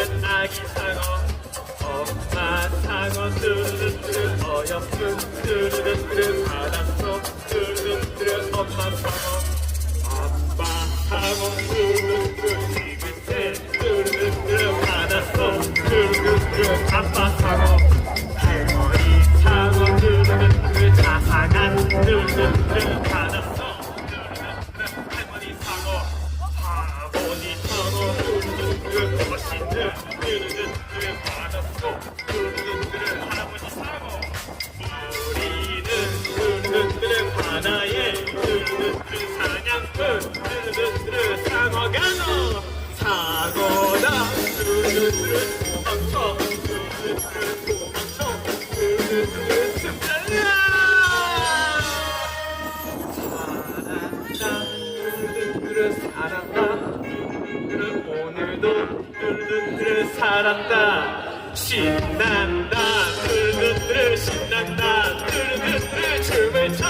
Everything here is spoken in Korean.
뚜루뚜루 아기 상어 엄마 상어 뚜루뚜루 어여쁜 뚜루뚜루 바닷속 뚜루뚜루 엄마 상어 타고나. 으르르 도망쳐 으르르 도망쳐 으르르 숨달려 사랑나 으르르 사랑나 으르르 오늘도 으르르 사랑나 신난다 으르르 신난다 으르르 춤을 춰